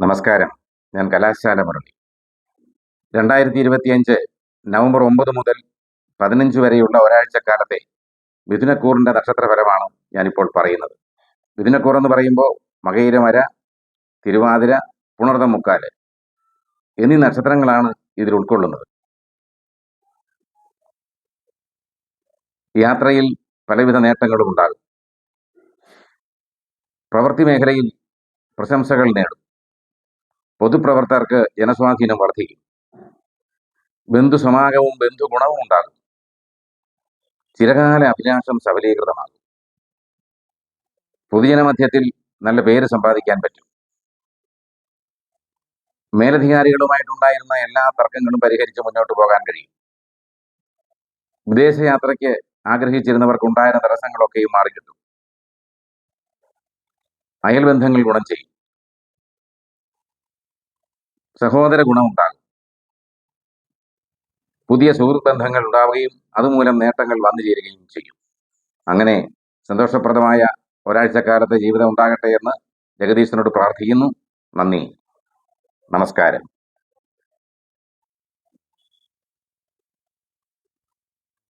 നമസ്കാരം. ഞാൻ കലാശാല മുരളി. രണ്ടായിരത്തി ഇരുപത്തിയഞ്ച് നവംബർ ഒമ്പത് മുതൽ പതിനഞ്ച് വരെയുള്ള ഒരാഴ്ചക്കാലത്തെ മിഥുനക്കൂറിന്റെ നക്ഷത്രഫലമാണ് ഞാനിപ്പോൾ പറയുന്നത്. മിഥുനക്കൂർ എന്ന് പറയുമ്പോൾ മകയിരമര തിരുവാതിര പുണർതം മുക്കാൽ എന്നീ നക്ഷത്രങ്ങളാണ് ഇതിൽ ഉൾക്കൊള്ളുന്നത്. യാത്രയിൽ പലവിധ നേട്ടങ്ങളും ഉണ്ടാകും പ്രവൃത്തി മേഖലയിൽ പ്രശംസകൾ നേടും. പൊതുപ്രവർത്തകർക്ക് ജനസ്വാധീനം വർദ്ധിക്കും. ബന്ധു ഗുണവും ഉണ്ടാകും. ചിരകാല അഭിലാഷം സബലീകൃതമാകും. പൊതുജനമധ്യത്തിൽ നല്ല പേര് സമ്പാദിക്കാൻ പറ്റും. മേലധികാരികളുമായിട്ടുണ്ടായിരുന്ന എല്ലാ തർക്കങ്ങളും പരിഹരിച്ച് മുന്നോട്ട് പോകാൻ കഴിയും. വിദേശയാത്രയ്ക്ക് ആഗ്രഹിച്ചിരുന്നവർക്കുണ്ടായിരുന്ന തടസ്സങ്ങളൊക്കെയും മാറിക്കിട്ടും. അയൽബന്ധങ്ങൾ ഗുണം ചെയ്യും. സഹോദര ഗുണമുണ്ടാകും പുതിയ സുഹൃത്ത് ബന്ധങ്ങൾ ഉണ്ടാവുകയും അതുമൂലം നേട്ടങ്ങൾ വന്നു ചേരുകയും ചെയ്യും. അങ്ങനെ സന്തോഷപ്രദമായ ഒരാഴ്ചക്കാലത്തെ ജീവിതം ഉണ്ടാകട്ടെ എന്ന് ജഗദീശനോട് പ്രാർത്ഥിക്കുന്നു. നന്ദി. നമസ്കാരം.